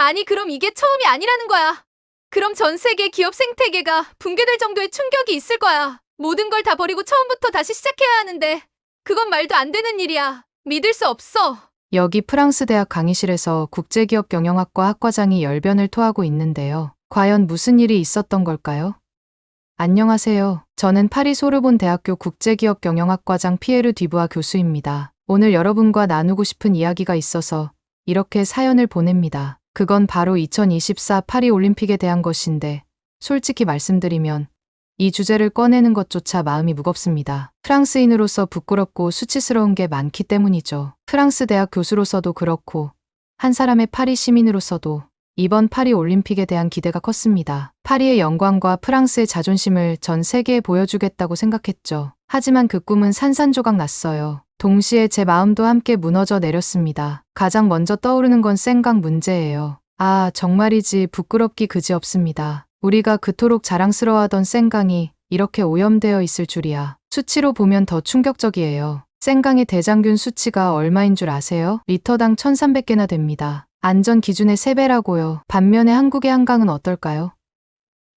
아니, 그럼 이게 처음이 아니라는 거야. 그럼 전 세계 기업 생태계가 붕괴될 정도의 충격이 있을 거야. 모든 걸 다 버리고 처음부터 다시 시작해야 하는데, 그건 말도 안 되는 일이야. 믿을 수 없어. 여기 프랑스 대학 강의실에서 국제기업 경영학과 학과장이 열변을 토하고 있는데요. 과연 무슨 일이 있었던 걸까요? 안녕하세요. 저는 파리 소르본 대학교 국제기업 경영학과장 피에르 뒤부아 교수입니다. 오늘 여러분과 나누고 싶은 이야기가 있어서 이렇게 사연을 보냅니다. 그건 바로 2024 파리 올림픽에 대한 것인데 솔직히 말씀드리면 이 주제를 꺼내는 것조차 마음이 무겁습니다. 프랑스인으로서 부끄럽고 수치스러운 게 많기 때문이죠. 프랑스 대학 교수로서도 그렇고 한 사람의 파리 시민으로서도 이번 파리 올림픽에 대한 기대가 컸습니다. 파리의 영광과 프랑스의 자존심을 전 세계에 보여주겠다고 생각했죠. 하지만 그 꿈은 산산조각 났어요. 동시에 제 마음도 함께 무너져 내렸습니다. 가장 먼저 떠오르는 건 생강 문제예요. 아, 정말이지 부끄럽기 그지없습니다. 우리가 그토록 자랑스러워하던 생강이 이렇게 오염되어 있을 줄이야. 수치로 보면 더 충격적이에요. 생강의 대장균 수치가 얼마인 줄 아세요? 리터당 1300개나 됩니다. 안전 기준의 3배라고요. 반면에 한국의 한강은 어떨까요?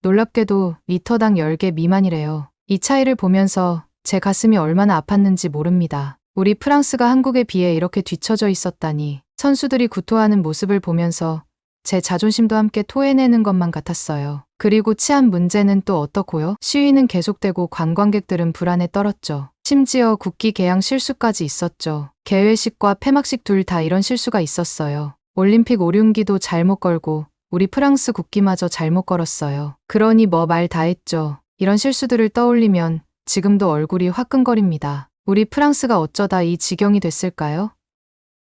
놀랍게도 리터당 10개 미만이래요. 이 차이를 보면서 제 가슴이 얼마나 아팠는지 모릅니다. 우리 프랑스가 한국에 비해 이렇게 뒤처져 있었다니 선수들이 구토하는 모습을 보면서 제 자존심도 함께 토해내는 것만 같았어요. 그리고 치안 문제는 또 어떻고요? 시위는 계속되고 관광객들은 불안에 떨었죠. 심지어 국기 개양 실수까지 있었죠. 개회식과 폐막식 둘 다 이런 실수가 있었어요. 올림픽 오륜기도 잘못 걸고 우리 프랑스 국기마저 잘못 걸었어요. 그러니 뭐 말 다 했죠. 이런 실수들을 떠올리면 지금도 얼굴이 화끈거립니다. 우리 프랑스가 어쩌다 이 지경이 됐을까요?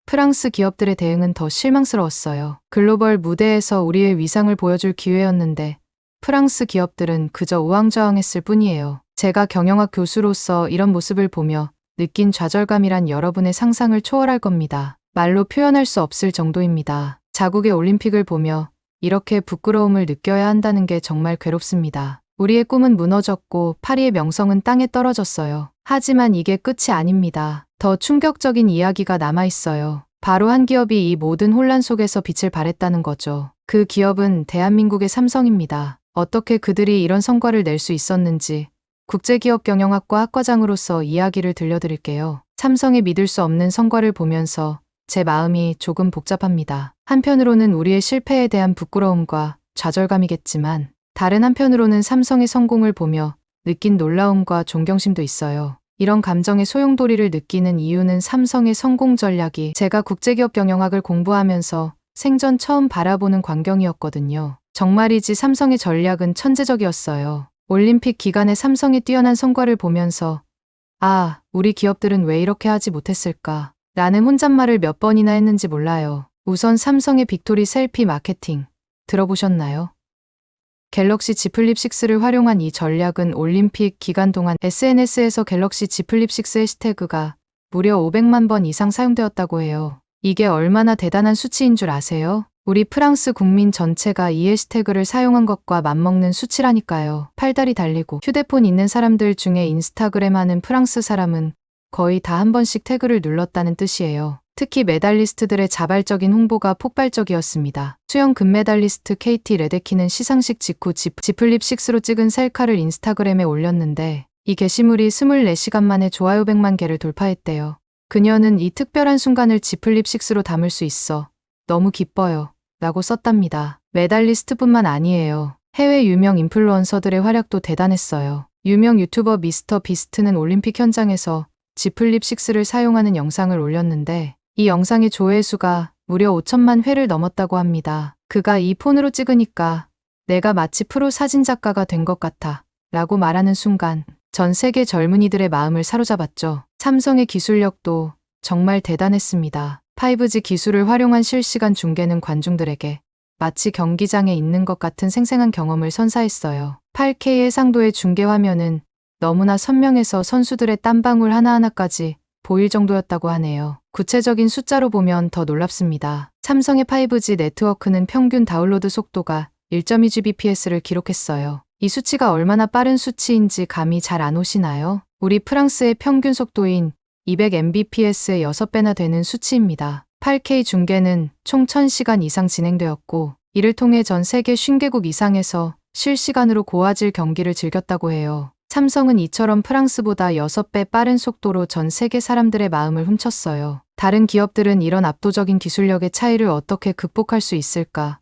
프랑스 기업들의 대응은 더 실망스러웠어요. 글로벌 무대에서 우리의 위상을 보여줄 기회였는데 프랑스 기업들은 그저 우왕좌왕했을 뿐이에요. 제가 경영학 교수로서 이런 모습을 보며 느낀 좌절감이란 여러분의 상상을 초월할 겁니다. 말로 표현할 수 없을 정도입니다. 자국의 올림픽을 보며 이렇게 부끄러움을 느껴야 한다는 게 정말 괴롭습니다. 우리의 꿈은 무너졌고 파리의 명성은 땅에 떨어졌어요. 하지만 이게 끝이 아닙니다. 더 충격적인 이야기가 남아 있어요. 바로 한 기업이 이 모든 혼란 속에서 빛을 발했다는 거죠. 그 기업은 대한민국의 삼성입니다. 어떻게 그들이 이런 성과를 낼 수 있었는지 국제기업 경영학과 학과장으로서 이야기를 들려드릴게요. 삼성의 믿을 수 없는 성과를 보면서 제 마음이 조금 복잡합니다. 한편으로는 우리의 실패에 대한 부끄러움과 좌절감이겠지만 다른 한편으로는 삼성의 성공을 보며 느낀 놀라움과 존경심도 있어요. 이런 감정의 소용돌이를 느끼는 이유는 삼성의 성공 전략이 제가 국제기업 경영학을 공부하면서 생전 처음 바라보는 광경이었거든요. 정말이지 삼성의 전략은 천재적이었어요. 올림픽 기간에 삼성의 뛰어난 성과를 보면서 아, 우리 기업들은 왜 이렇게 하지 못했을까? 라는 혼잣말을 몇 번이나 했는지 몰라요. 우선 삼성의 빅토리 셀피 마케팅 들어보셨나요? 갤럭시 Z 플립 6를 활용한 이 전략은 올림픽 기간 동안 SNS에서 갤럭시 Z 플립 6 해시태그가 무려 500만 번 이상 사용되었다고 해요. 이게 얼마나 대단한 수치인 줄 아세요? 우리 프랑스 국민 전체가 이 해시태그를 사용한 것과 맞먹는 수치라니까요. 팔다리 달리고 휴대폰 있는 사람들 중에 인스타그램 하는 프랑스 사람은 거의 다 한 번씩 태그를 눌렀다는 뜻이에요. 특히 메달리스트들의 자발적인 홍보가 폭발적이었습니다. 수영 금메달리스트 KT 레데키는 시상식 직후 지, 지플립 6로 찍은 셀카를 인스타그램에 올렸는데 이 게시물이 24시간 만에 좋아요 100만 개를 돌파했대요. 그녀는 이 특별한 순간을 지플립 6로 담을 수 있어 너무 기뻐요. 라고 썼답니다. 메달리스트뿐만 아니에요. 해외 유명 인플루언서들의 활약도 대단했어요. 유명 유튜버 미스터 비스트는 올림픽 현장에서 지플립 6를 사용하는 영상을 올렸는데 이 영상의 조회수가 무려 5천만 회를 넘었다고 합니다. 그가 이 폰으로 찍으니까 내가 마치 프로 사진작가가 된 것 같아 라고 말하는 순간 전 세계 젊은이들의 마음을 사로잡았죠. 삼성의 기술력도 정말 대단했습니다. 5G 기술을 활용한 실시간 중계는 관중들에게 마치 경기장에 있는 것 같은 생생한 경험을 선사했어요. 8K 해상도의 중계 화면은 너무나 선명해서 선수들의 땀방울 하나하나까지 보일 정도였다고 하네요. 구체적인 숫자로 보면 더 놀랍습니다. 삼성의 5G 네트워크는 평균 다운로드 속도가 1.2gbps를 기록했어요. 이 수치가 얼마나 빠른 수치인지 감이 잘 안 오시나요? 우리 프랑스의 평균 속도인 200mbps의 6배나 되는 수치입니다. 8K 중계는 총 1000시간 이상 진행되었고, 이를 통해 전 세계 50개국 이상에서 실시간으로 고화질 경기를 즐겼다고 해요. 삼성은 이처럼 프랑스보다 6배 빠른 속도로 전 세계 사람들의 마음을 훔쳤어요. 다른 기업들은 이런 압도적인 기술력의 차이를 어떻게 극복할 수 있을까?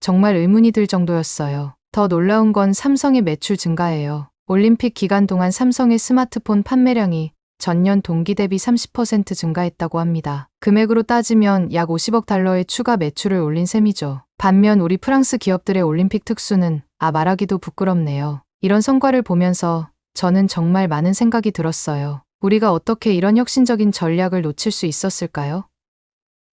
정말 의문이 들 정도였어요. 더 놀라운 건 삼성의 매출 증가예요. 올림픽 기간 동안 삼성의 스마트폰 판매량이 전년 동기 대비 30% 증가했다고 합니다. 금액으로 따지면 약 50억 달러의 추가 매출을 올린 셈이죠. 반면 우리 프랑스 기업들의 올림픽 특수는 아 말하기도 부끄럽네요. 이런 성과를 보면서 저는 정말 많은 생각이 들었어요. 우리가 어떻게 이런 혁신적인 전략을 놓칠 수 있었을까요?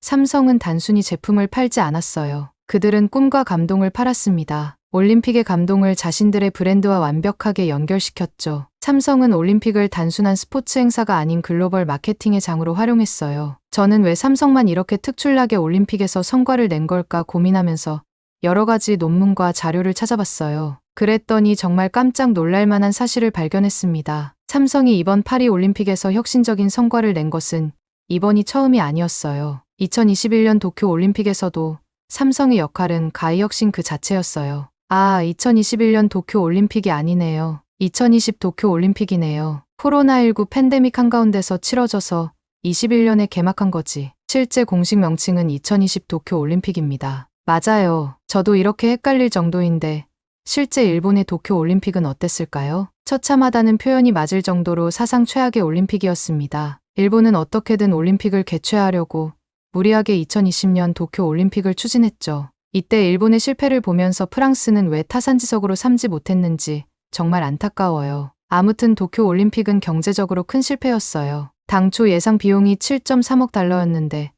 삼성은 단순히 제품을 팔지 않았어요. 그들은 꿈과 감동을 팔았습니다. 올림픽의 감동을 자신들의 브랜드와 완벽하게 연결시켰죠. 삼성은 올림픽을 단순한 스포츠 행사가 아닌 글로벌 마케팅의 장으로 활용했어요. 저는 왜 삼성만 이렇게 특출나게 올림픽에서 성과를 낸 걸까 고민하면서 여러 가지 논문과 자료를 찾아봤어요. 그랬더니 정말 깜짝 놀랄 만한 사실을 발견했습니다. 삼성이 이번 파리 올림픽에서 혁신적인 성과를 낸 것은 이번이 처음이 아니었어요. 2021년 도쿄 올림픽에서도 삼성의 역할은 가히 혁신 그 자체였어요. 아, 2021년 도쿄 올림픽이 아니네요. 2020 도쿄 올림픽이네요. 코로나19 팬데믹 한가운데서 치러져서 21년에 개막한 거지. 실제 공식 명칭은 2020 도쿄 올림픽입니다. 맞아요. 저도 이렇게 헷갈릴 정도인데 실제 일본의 도쿄 올림픽은 어땠을까요? 처참하다는 표현이 맞을 정도로 사상 최악의 올림픽이었습니다. 일본은 어떻게든 올림픽을 개최하려고 무리하게 2020년 도쿄 올림픽을 추진했죠. 이때 일본의 실패를 보면서 프랑스는 왜 타산지석으로 삼지 못했는지 정말 안타까워요. 아무튼 도쿄 올림픽은 경제적으로 큰 실패였어요. 당초 예상 비용이 7.3억 달러였는데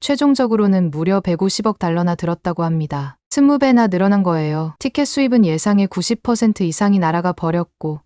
최종적으로는 무려 150억 달러나 들었다고 합니다. 20배나 늘어난 거예요. 티켓 수입은 예상의 90% 이상이 날아가 버렸고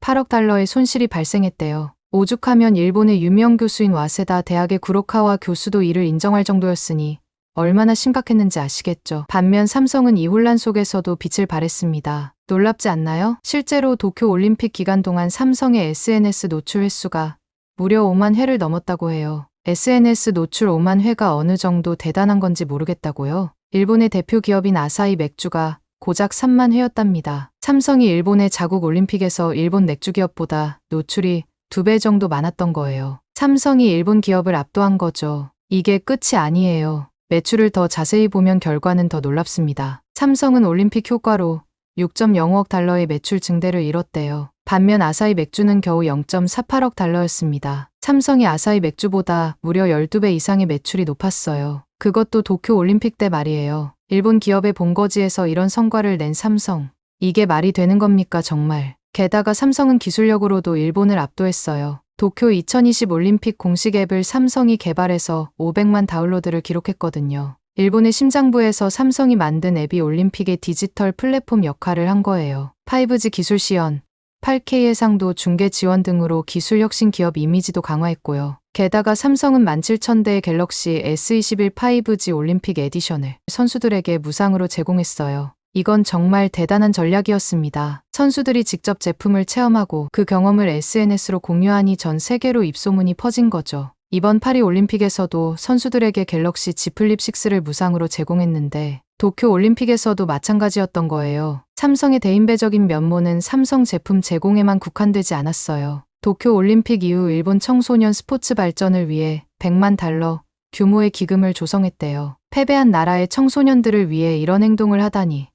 8억 달러의 손실이 발생했대요. 오죽하면 일본의 유명 교수인 와세다 대학의 구로카와 교수도 이를 인정할 정도였으니 얼마나 심각했는지 아시겠죠. 반면 삼성은 이 혼란 속에서도 빛을 발했습니다. 놀랍지 않나요? 실제로 도쿄 올림픽 기간 동안 삼성의 SNS 노출 횟수가 무려 5만 회를 넘었다고 해요. SNS 노출 5만 회가 어느 정도 대단한 건지 모르겠다고요. 일본의 대표 기업인 아사히 맥주가 고작 3만 회였답니다. 삼성이 일본의 자국 올림픽에서 일본 맥주 기업보다 노출이 2배 정도 많았던 거예요. 삼성이 일본 기업을 압도한 거죠. 이게 끝이 아니에요. 매출을 더 자세히 보면 결과는 더 놀랍습니다. 삼성은 올림픽 효과로 6.05억 달러의 매출 증대를 이뤘대요. 반면 아사히 맥주는 겨우 0.48억 달러였습니다. 삼성이 아사히 맥주보다 무려 12배 이상의 매출이 높았어요. 그것도 도쿄 올림픽 때 말이에요. 일본 기업의 본거지에서 이런 성과를 낸 삼성. 이게 말이 되는 겁니까 정말. 게다가 삼성은 기술력으로도 일본을 압도했어요. 도쿄 2020 올림픽 공식 앱을 삼성이 개발해서 500만 다운로드를 기록했거든요. 일본의 심장부에서 삼성이 만든 앱이 올림픽의 디지털 플랫폼 역할을 한 거예요. 5G 기술 시연, 8K 해상도 중계 지원 등으로 기술 혁신 기업 이미지도 강화했고요. 게다가 삼성은 17,000대의 갤럭시 S21 5G 올림픽 에디션을 선수들에게 무상으로 제공했어요. 이건 정말 대단한 전략이었습니다. 선수들이 직접 제품을 체험하고 그 경험을 SNS로 공유하니 전 세계로 입소문이 퍼진 거죠. 이번 파리 올림픽에서도 선수들에게 갤럭시 Z 플립 6를 무상으로 제공했는데 도쿄 올림픽에서도 마찬가지였던 거예요. 삼성의 대인배적인 면모는 삼성 제품 제공에만 국한되지 않았어요. 도쿄 올림픽 이후 일본 청소년 스포츠 발전을 위해 100만 달러 규모의 기금을 조성했대요. 패배한 나라의 청소년들을 위해 이런 행동을 하다니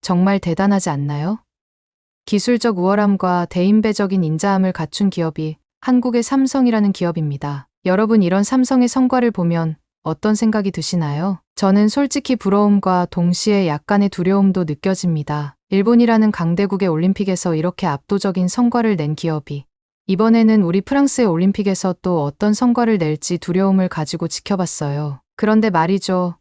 정말 대단하지 않나요? 기술적 우월함과 대인배적인 인자함을 갖춘 기업이 한국의 삼성이라는 기업입니다. 여러분 이런 삼성의 성과를 보면 어떤 생각이 드시나요? 저는 솔직히 부러움과 동시에 약간의 두려움도 느껴집니다. 일본이라는 강대국의 올림픽에서 이렇게 압도적인 성과를 낸 기업이 이번에는 우리 프랑스의 올림픽에서 또 어떤 성과를 낼지 두려움을 가지고 지켜봤어요. 그런데 말이죠.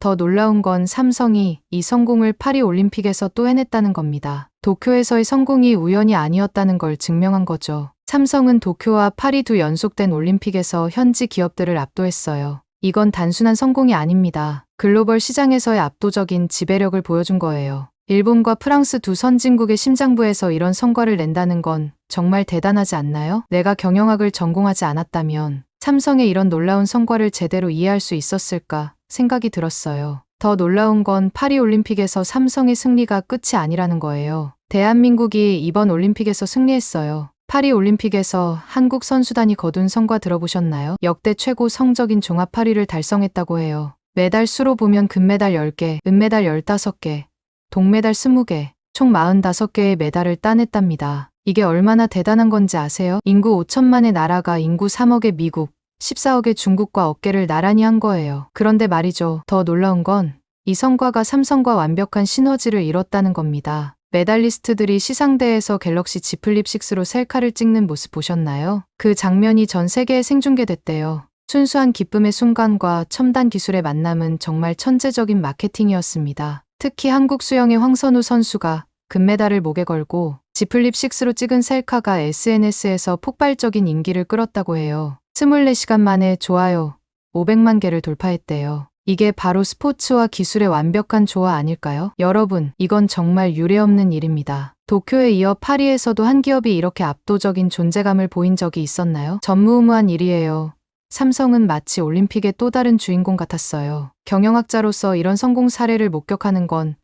더 놀라운 건 삼성이 이 성공을 파리 올림픽에서 또 해냈다는 겁니다. 도쿄에서의 성공이 우연이 아니었다는 걸 증명한 거죠. 삼성은 도쿄와 파리 두 연속된 올림픽에서 현지 기업들을 압도했어요. 이건 단순한 성공이 아닙니다. 글로벌 시장에서의 압도적인 지배력을 보여준 거예요. 일본과 프랑스 두 선진국의 심장부에서 이런 성과를 낸다는 건 정말 대단하지 않나요? 내가 경영학을 전공하지 않았다면 삼성의 이런 놀라운 성과를 제대로 이해할 수 있었을까 생각이 들었어요. 더 놀라운 건 파리올림픽에서 삼성의 승리가 끝이 아니라는 거예요. 대한민국이 이번 올림픽에서 승리했어요. 파리 올림픽에서 한국 선수단이 거둔 성과 들어보셨나요? 역대 최고 성적인 종합 8위를 달성했다고 해요. 메달 수로 보면 금메달 10개, 은메달 15개, 동메달 20개, 총 45개의 메달을 따냈답니다. 이게 얼마나 대단한 건지 아세요? 인구 5천만의 나라가 인구 3억의 미국, 14억의 중국과 어깨를 나란히 한 거예요. 그런데 말이죠. 더 놀라운 건 이 성과가 삼성과 완벽한 시너지를 이뤘다는 겁니다. 메달리스트들이 시상대에서 갤럭시 Z 플립 6로 셀카를 찍는 모습 보셨나요? 그 장면이 전 세계에 생중계됐대요. 순수한 기쁨의 순간과 첨단 기술의 만남은 정말 천재적인 마케팅이었습니다. 특히 한국 수영의 황선우 선수가 금메달을 목에 걸고 지플립 6로 찍은 셀카가 SNS에서 폭발적인 인기를 끌었다고 해요. 24시간 만에 좋아요 500만 개를 돌파했대요. 이게 바로 스포츠와 기술의 완벽한 조화 아닐까요? 여러분, 이건 정말 유례없는 일입니다. 도쿄에 이어 파리에서도 한 기업이 이렇게 압도적인 존재감을 보인 적이 있었나요? 전무후무한 일이에요. 삼성은 마치 올림픽의 또 다른 주인공 같았어요. 경영학자로서 이런 성공 사례를 목격하는 건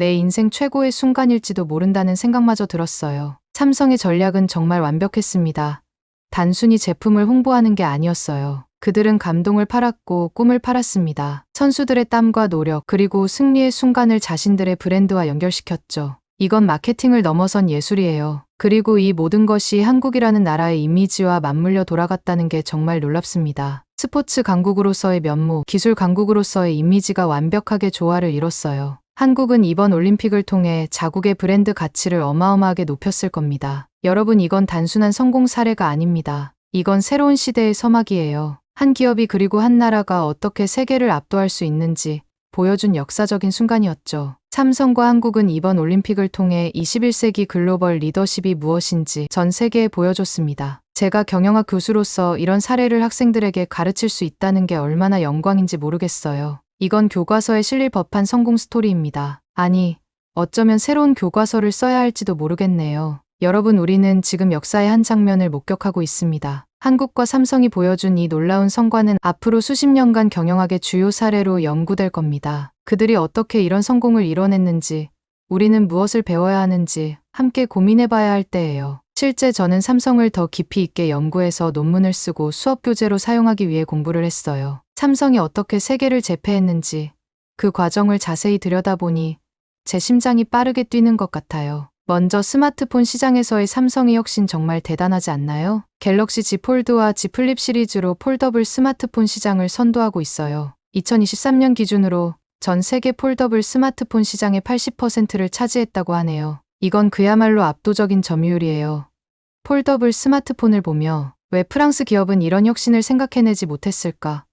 내 인생 최고의 순간일지도 모른다는 생각마저 들었어요. 삼성의 전략은 정말 완벽했습니다. 단순히 제품을 홍보하는 게 아니었어요. 그들은 감동을 팔았고 꿈을 팔았습니다. 선수들의 땀과 노력, 그리고 승리의 순간을 자신들의 브랜드와 연결시켰죠. 이건 마케팅을 넘어선 예술이에요. 그리고 이 모든 것이 한국이라는 나라의 이미지와 맞물려 돌아갔다는 게 정말 놀랍습니다. 스포츠 강국으로서의 면모, 기술 강국으로서의 이미지가 완벽하게 조화를 이뤘어요. 한국은 이번 올림픽을 통해 자국의 브랜드 가치를 어마어마하게 높였을 겁니다. 여러분, 이건 단순한 성공 사례가 아닙니다. 이건 새로운 시대의 서막이에요. 한 기업이 그리고 한 나라가 어떻게 세계를 압도할 수 있는지 보여준 역사적인 순간이었죠. 삼성과 한국은 이번 올림픽을 통해 21세기 글로벌 리더십이 무엇인지 전 세계에 보여줬습니다. 제가 경영학 교수로서 이런 사례를 학생들에게 가르칠 수 있다는 게 얼마나 영광인지 모르겠어요. 이건 교과서에 실릴 법한 성공 스토리입니다. 아니, 어쩌면 새로운 교과서를 써야 할지도 모르겠네요. 여러분, 우리는 지금 역사의 한 장면을 목격하고 있습니다. 한국과 삼성이 보여준 이 놀라운 성과는 앞으로 수십 년간 경영학의 주요 사례로 연구될 겁니다. 그들이 어떻게 이런 성공을 이뤄냈는지, 우리는 무엇을 배워야 하는지 함께 고민해 봐야 할 때예요. 실제 저는 삼성을 더 깊이 있게 연구해서 논문을 쓰고 수업 교재로 사용하기 위해 공부를 했어요. 삼성이 어떻게 세계를 제패했는지 그 과정을 자세히 들여다보니 제 심장이 빠르게 뛰는 것 같아요. 먼저 스마트폰 시장에서의 삼성의 혁신 정말 대단하지 않나요? 갤럭시 Z 폴드와 Z 플립 시리즈로 폴더블 스마트폰 시장을 선도하고 있어요. 2023년 기준으로 전 세계 폴더블 스마트폰 시장의 80%를 차지했다고 하네요. 이건 그야말로 압도적인 점유율이에요. 폴더블 스마트폰을 보며 왜 프랑스 기업은 이런 혁신을 생각해내지 못했을까?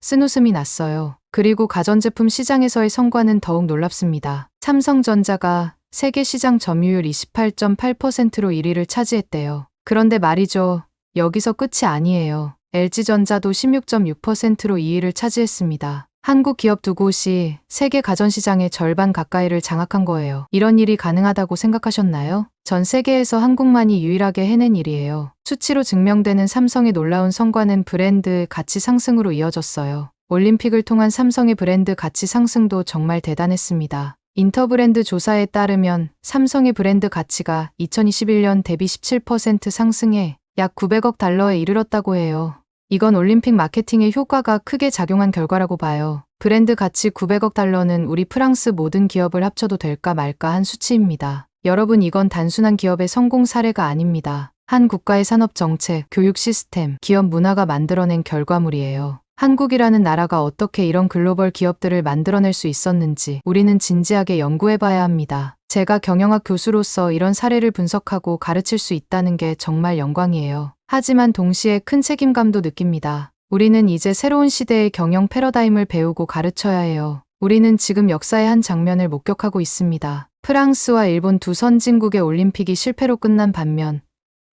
쓴웃음이 났어요. 그리고 가전제품 시장에서의 성과는 더욱 놀랍습니다. 삼성전자가 세계 시장 점유율 28.8%로 1위를 차지했대요. 그런데 말이죠. 여기서 끝이 아니에요. LG전자도 16.6%로 2위를 차지했습니다. 한국 기업 두 곳이 세계 가전시장의 절반 가까이를 장악한 거예요. 이런 일이 가능하다고 생각하셨나요? 전 세계에서 한국만이 유일하게 해낸 일이에요. 수치로 증명되는 삼성의 놀라운 성과는 브랜드 가치 상승으로 이어졌어요. 올림픽을 통한 삼성의 브랜드 가치 상승도 정말 대단했습니다. 인터브랜드 조사에 따르면 삼성의 브랜드 가치가 2021년 대비 17% 상승해 약 900억 달러에 이르렀다고 해요. 이건 올림픽 마케팅의 효과가 크게 작용한 결과라고 봐요. 브랜드 가치 900억 달러는 우리 프랑스 모든 기업을 합쳐도 될까 말까 한 수치입니다. 여러분 이건 단순한 기업의 성공 사례가 아닙니다. 한 국가의 산업 정책, 교육 시스템, 기업 문화가 만들어낸 결과물이에요. 한국이라는 나라가 어떻게 이런 글로벌 기업들을 만들어낼 수 있었는지 우리는 진지하게 연구해 봐야 합니다. 제가 경영학 교수로서 이런 사례를 분석하고 가르칠 수 있다는 게 정말 영광이에요. 하지만 동시에 큰 책임감도 느낍니다. 우리는 이제 새로운 시대의 경영 패러다임을 배우고 가르쳐야 해요. 우리는 지금 역사의 한 장면을 목격하고 있습니다. 프랑스와 일본 두 선진국의 올림픽이 실패로 끝난 반면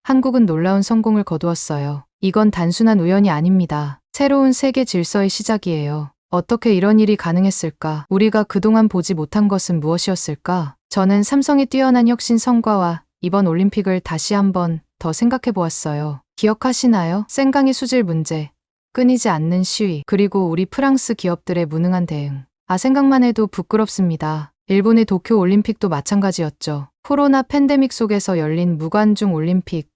한국은 놀라운 성공을 거두었어요. 이건 단순한 우연이 아닙니다. 새로운 세계 질서의 시작이에요. 어떻게 이런 일이 가능했을까? 우리가 그동안 보지 못한 것은 무엇이었을까? 저는 삼성의 뛰어난 혁신 성과와 이번 올림픽을 다시 한번 더 생각해 보았어요. 기억하시나요? 생강의 수질 문제, 끊이지 않는 시위, 그리고 우리 프랑스 기업들의 무능한 대응. 아, 생각만 해도 부끄럽습니다. 일본의 도쿄 올림픽도 마찬가지였죠. 코로나 팬데믹 속에서 열린 무관중 올림픽.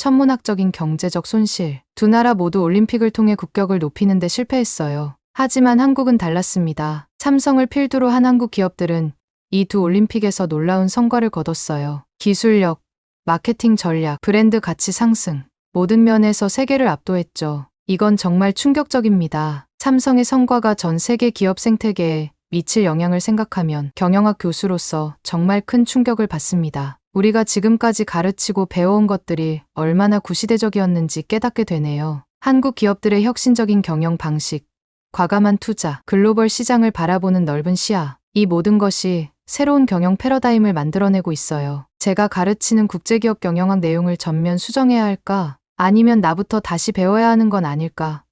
천문학적인 경제적 손실. 두 나라 모두 올림픽을 통해 국격을 높이는 데 실패했어요. 하지만 한국은 달랐습니다. 삼성을 필두로 한 한국 기업들은 이 두 올림픽에서 놀라운 성과를 거뒀어요. 기술력, 마케팅 전략, 브랜드 가치 상승. 모든 면에서 세계를 압도했죠. 이건 정말 충격적입니다. 삼성의 성과가 전 세계 기업 생태계에 미칠 영향을 생각하면 경영학 교수로서 정말 큰 충격을 받습니다. 우리가 지금까지 가르치고 배워온 것들이 얼마나 구시대적이었는지 깨닫게 되네요. 한국 기업들의 혁신적인 경영 방식, 과감한 투자, 글로벌 시장을 바라보는 넓은 시야, 이 모든 것이 새로운 경영 패러다임을 만들어내고 있어요. 제가 가르치는 국제기업 경영학 내용을 전면 수정해야 할까? 아니면 나부터 다시 배워야 하는 건 아닐까?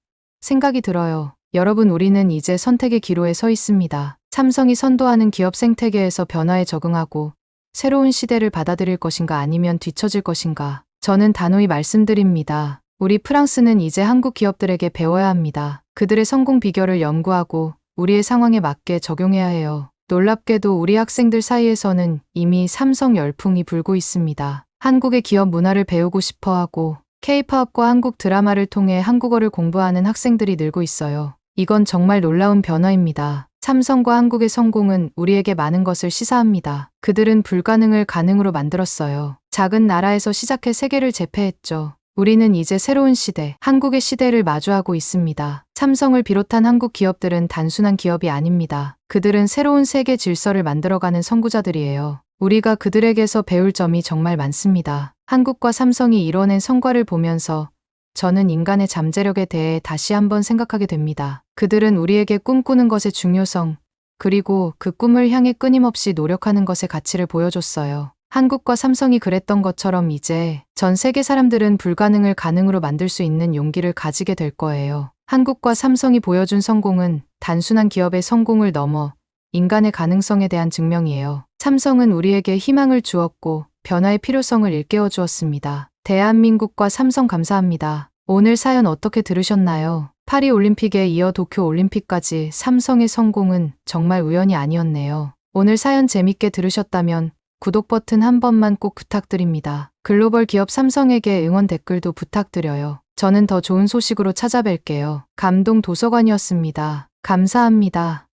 생각이 들어요. 여러분, 우리는 이제 선택의 기로에 서 있습니다. 삼성이 선도하는 기업 생태계에서 변화에 적응하고 새로운 시대를 받아들일 것인가 아니면 뒤처질 것인가? 저는 단호히 말씀드립니다. 우리 프랑스는 이제 한국 기업들에게 배워야 합니다. 그들의 성공 비결을 연구하고 우리의 상황에 맞게 적용해야 해요. 놀랍게도 우리 학생들 사이에서는 이미 삼성 열풍이 불고 있습니다. 한국의 기업 문화를 배우고 싶어 하고 K-팝과 한국 드라마를 통해 한국어를 공부하는 학생들이 늘고 있어요. 이건 정말 놀라운 변화입니다. 삼성과 한국의 성공은 우리에게 많은 것을 시사합니다. 그들은 불가능을 가능으로 만들었어요. 작은 나라에서 시작해 세계를 제패했죠. 우리는 이제 새로운 시대, 한국의 시대를 마주하고 있습니다. 삼성을 비롯한 한국 기업들은 단순한 기업이 아닙니다. 그들은 새로운 세계 질서를 만들어가는 선구자들이에요. 우리가 그들에게서 배울 점이 정말 많습니다. 한국과 삼성이 이뤄낸 성과를 보면서 저는 인간의 잠재력에 대해 다시 한번 생각하게 됩니다. 그들은 우리에게 꿈꾸는 것의 중요성, 그리고 그 꿈을 향해 끊임없이 노력하는 것의 가치를 보여줬어요. 한국과 삼성이 그랬던 것처럼 이제 전 세계 사람들은 불가능을 가능으로 만들 수 있는 용기를 가지게 될 거예요. 한국과 삼성이 보여준 성공은 단순한 기업의 성공을 넘어 인간의 가능성에 대한 증명이에요. 삼성은 우리에게 희망을 주었고 변화의 필요성을 일깨워 주었습니다. 대한민국과 삼성 감사합니다. 오늘 사연 어떻게 들으셨나요? 파리 올림픽에 이어 도쿄 올림픽까지 삼성의 성공은 정말 우연이 아니었네요. 오늘 사연 재밌게 들으셨다면 구독 버튼 한 번만 꼭 부탁드립니다. 글로벌 기업 삼성에게 응원 댓글도 부탁드려요. 저는 더 좋은 소식으로 찾아뵐게요. 감동 도서관이었습니다. 감사합니다.